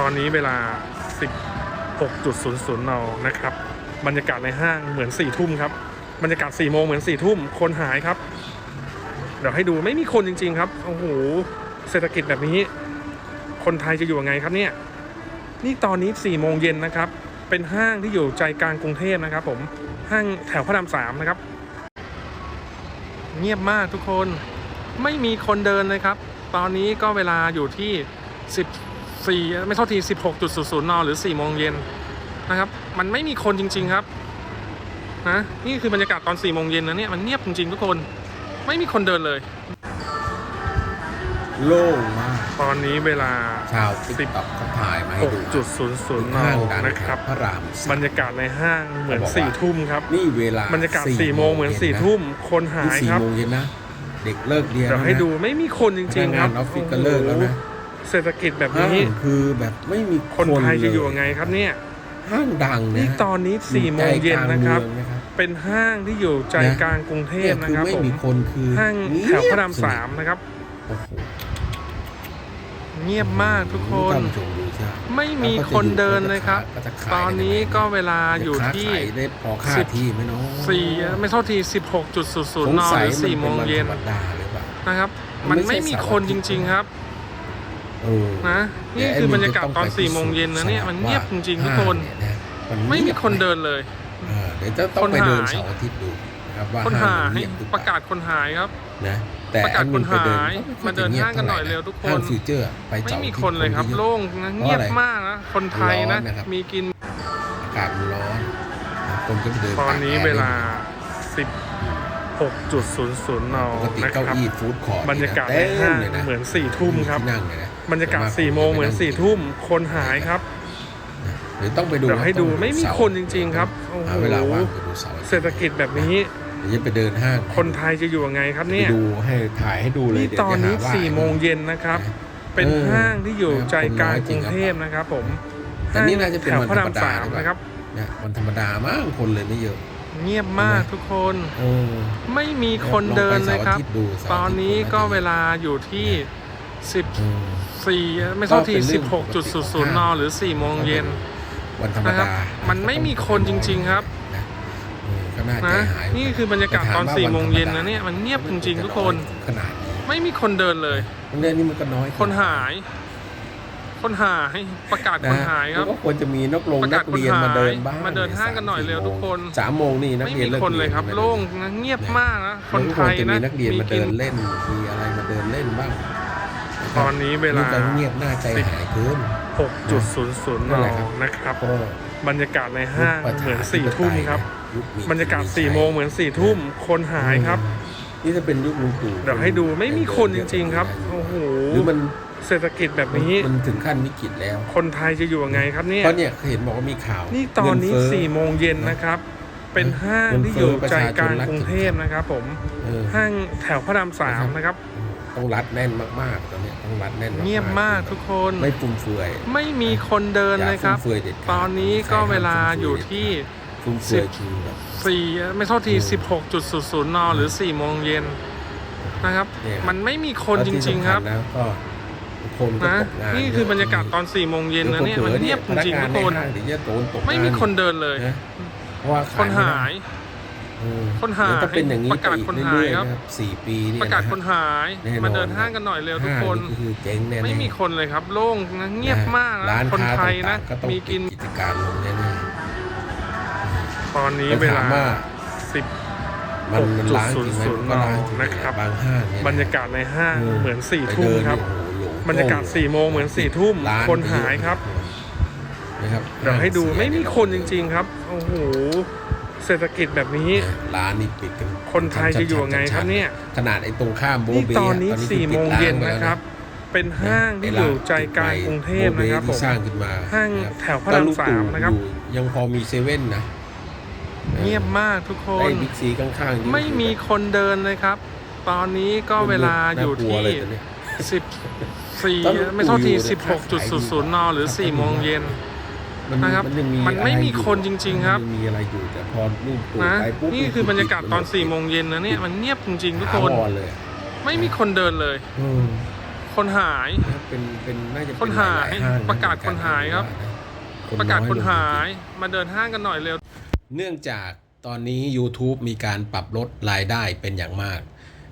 ตอนนี้เวลา 16.00 น นะครับ บรรยากาศในห้างเหมือน4ี่ทุ่มครับ บรรยากาศ4ี่โมงเหมือน4ี่ทุ่ม คนหายครับ เดี๋ยวให้ดูไม่มีคนจริง ๆ ครับ โอ้โห เศรษฐกิจแบบนี้ คนไทยจะอยู่ยังไงครับเนี่ย นี่ตอนนี้4ี่โมงเย็นนะครับ เป็นห้างที่อยู่ใจกลางกรุงเทพนะครับ ผม ห้างแถวพระรามสามนะครับ เงียบมากทุกคน ไม่มีคนเดินเลยครับ ตอนนี้ก็เวลาอยู่ที่ 14ไม่เท่าที 16.00นหรือ4โมงเย็นนะครับ มันไม่มีคนจริง ๆครับนะนี่คือบรรยากาศตอน4โมงเย็นนะเนี่ยมันเงียบจริงๆทุกคน ไม่มีคนเดินเลย โล่งมาก ตอนนี้เวลา ชาวติ๊กต็อกเขาถ่ายมาให้ดู6.00นห้างดังนะครับพระรามสามบรรยากาศในห้างเหมือนเขาบอกว่า 4ทุ่มครับ นี่เวลาบรรยากาศ4โมงเหมือน4ทุ่มคนหายสี่ครับโมงเย็นนะ เด็กเลิกเรียนเดี๋ยวให้ดูไม่มีคนจริงๆครับพนักงานออฟฟิศก็เลิกแล้วนะ โอ้โห เศรษฐกิจแบบห้างนี้ คือแบบไม่มีคนไทยจะอยู่เลยังไงครับเนี่ย ห้างดังนะนี่ตอนนี้4โมงเย็นนะครับอยู่ใจกลางเมืองนะครับ เป็นห้างที่อยู่ใจกลางกรุงเทเนี่พยนะคือครับไม่ผมมีคนคือห้างแถวพระรามสามนะครับโอ้โหเงียบมากทุกคนท่านผู้ชมดูใช่ไม่มีคนเดินเลยครับก็จะขายตอนนี้ก็เวลาอยู่ที่ค้าขายได้พอค่าสิบที่ไหมเนาะสี่ไม่เท่าที16.00สนงหสัยรือ4โมงเย็นธรรมดาหรือเปล่านะครับ มัมันนไม่ไม่ใช่มีเสาร์คนอาทิจตย์ริง ๆครับ เออนะนี่คือบรรยากาศตอน4โมงเย็นนะเนี่ยมันเงียบจริงๆทุกคนห้างเยะไม่มีคนเดินเลยเออเดี๋ยวจะต้องไปเดินเสาร์อาทิตย์ดูนะครับว่าคนหายเงีบหอเล่ประกาศคนหายครับนะแต่ประกาศแอดคนไปเดิหายก็ไค่มาเดินจะงียบห้างกันหน่อยเร็วทุกคนห้างฟิวเจอร์ไปไม่เสาร์มีอาทิตคนเลยครับอะโล่งนะเงียบมากนะคนไทยนะร้อนนะครับมีกินอากาศมันร้อนนะคนก็ไปเดินตอนนี้ตกแร์เวลาล่น16.00นปกตินะคเก้ารับอี้ฟู้ดคอร์ทบรรยากาศในเต็ห้างลยะเหมือน4ทุ่มครับที่นั่งเลยนะ บรรยากาศ4โมงเหมือน4ทุ่มคนหายครับเดี๋ยวต้องไปดูเดี๋ยวให้ดูต้องปไม่มีเสาคนจริง ๆ ครับโอ้โหหาเวลาว่างไปดูเสาร์อาทิตย์เศรษฐกิจแบบนี้เดี๋ยวจะไปเดินห้างคนไทยจะอยู่ยังไงครับไปเนี่ยดูให้ถ่ายให้ดูเลยนี่เดี๋ยวตอนจะหานี้ว่า4โมงเย็นนะครับ เป็นเออห้างที่อยู่ใจกลางคนน้อยจกริรุงงครับเทพนะครับผมแต่นี่น่าจะเป็นแถววันพระธรรารมมดาสามนะครับเนี่ยวันธรรมดามากคนเลยไม่เยอะ เงียบมากทุกคนเออไม่มีคนเดินเลยครับลองไปเสาร์อาทิตย์ดูเสาร์อาทิตย์ตอนนี้ก็เวลาอยู่ที่ เออ14ไม่เท่าทีก็เป็นเรื่องปกติของ16.00นห้างหรือ4โมงเย็นวันธรรมนะครัดาบมันไม่มีคนจริง ๆครับนะเออก็น่าใจนะหายนี่คือบรรยากาศตอน4โมงเย็นนะเนี่ยมันเงียบจริงๆทุกคนขนาดนี้ไม่มีคนเดินเลยเรื่องนี้มันก็น้อย คนหาย คนหายประกาศนะคนหายครับแล้วก็ควรจะมีนักลงประนักาศกเรียนคนหายมาเดินบ้างมาเดินห้างกันหน่อยเร็วทุกคนสามโมงนี่นักไม่เรียนมีเลิกคนเลยครับรีนโล่งนะเงียบมากนะคนไทยแล้วก็ควรจะนะมีนักเรียนมากิเดินเล่นมีอะไรมาเดินเล่นบ้าง ตอนนี้เวลานี่ก็เงียบหน้าใจหายเกิน6.00นนั่นแหละครับนะครับก็บรรยากาศในห้างเหมือน4ทุ่มครับยุคมีบรรยากาศ4โมงเหมือน4ทุ่มคนหายครับ นี่จะเป็นยุคลุงตู่เดี๋ยวให้ดูไม่มีคนจริง ๆ ครับโอ้โหหรือมันเศรษฐกิจแบบนี้มันถึงขั้นวิกฤตแล้ว คนไทยจะอยู่ยังไงครับเนี่ยเพราะเนี่ยเห็นบอกว่ามีข่าว นี่ตอนนี้เงิเฟ้อ4โมงเย็นนะครับ เป็นห้างที่อยู่ใจกลางกรุงเทพนะครับ ผมเออห้างแถวพระรามสามนะครับ ต้องรัดแน่นมากๆตอนเนี้ยต้องรัดแน่นๆเงียบมากทุกคนไม่ฟุ่มเฟือย ไม่มีคนเดินเลยครับอาฟุ่มเฟือยเด็ดขาดตอนนี้ก็เวลาอยู่ที่ฟุ่มเฟือยคือแบบ4ไม่เท่าที16.00นหรือ4โมงเย็นนะครับเนี่ยมันไม่มีคนจริง ๆ ครับแล้วก็คนก็นะตกงานนี่คือบรรยากาศตอน4โมงเย็นนะเนี่ยมันเงียบจริงๆพทุนักกคนงานในห้างเดี๋ยวจะโดนตกงานไม่มีคนเดินเลยนะเพราะว่าคนหายเออ คนหายแล้วถ้าเป็นอย่างนี้ประกาศไปอีคนหายเรื่อยๆครับนะครับสี่ปีเนี่ยประกาศฮคนหายแน่นอนมาเดินห้างกันหน่อยเร็วทุกคนห้างคือเจ๊งแน่ๆไม่มีคนเลยครับ โล่งนะเงียบมากร้านะนคนค้าไทยนะต่างๆก็ต้องมีกินปิดกิจการลงแน่ตอนๆนี้แล้วเวถาลามว่า10มันมันล้างจริงไหมมันก็ล้างจริงนะครับบางห้างเนี่ยบรรยากาศในห้างเออเหมือนไป4ทุ่มเดินครับเนี่ยโอ้โหหลงบรรยากาศโต้ง4โมงเหมือน4ทุ่มร้คนหายครับนะครับเดี๋ยวให้ดูเสียไม่มีคนจริง ๆ ครับ โอ้โห เศรษฐกิจแบบนี้ ร้านนี่ปิดกันคนไทยจะอยู่ยังไงครับเนี่ย ขนาดไอ้ตรงข้ามโบนี่เบตอนนี้คือ4โมงเย็นนะครับ เป็นห้างที่อยู่ใจกลางกรุงเทพนะครับโบผเที่มสร้างขึ้นมาห้างนะครับแถวพระรามสามนะครับก็ลูกตู่อยู่ยังพอมีเซเว่นนะ เงียบมากทุกคไอ้นบิ๊กซีข้างๆนี่ไม่มีคนเดินเลยครับ ตอนนี้ก็เวลาอยู่น่กที่เลยตอนเนี้ย14ตอนลูกตู่ไม่เท่าทีอยู่เนี่ยขายดีกว่า16.00นหรือ4โมงเย็น มันนะครับ มันยังมีมันไม่อะรมีอยู่คนจริง ๆ ครับมันยังมีอะไรอยู่แต่พอลูกตู่นะไปปุ๊บนี่คือบรรยากาศตอน4โมงเย็นนะเนี่ยมันเงียบจริงๆทุกคนถาวรเลยไม่มีคนเดินเลยอืมคนหายนะครับเป็นเป็นน่าจะเป็คนหายลๆห้งประกาศคนหายครับคนประกาศอยคนลงหายมาเดินห้างกันหน่อยเร็ว เนื่องจากตอนนี้ YouTube มีการปรับลดรายได้เป็นอย่างมาก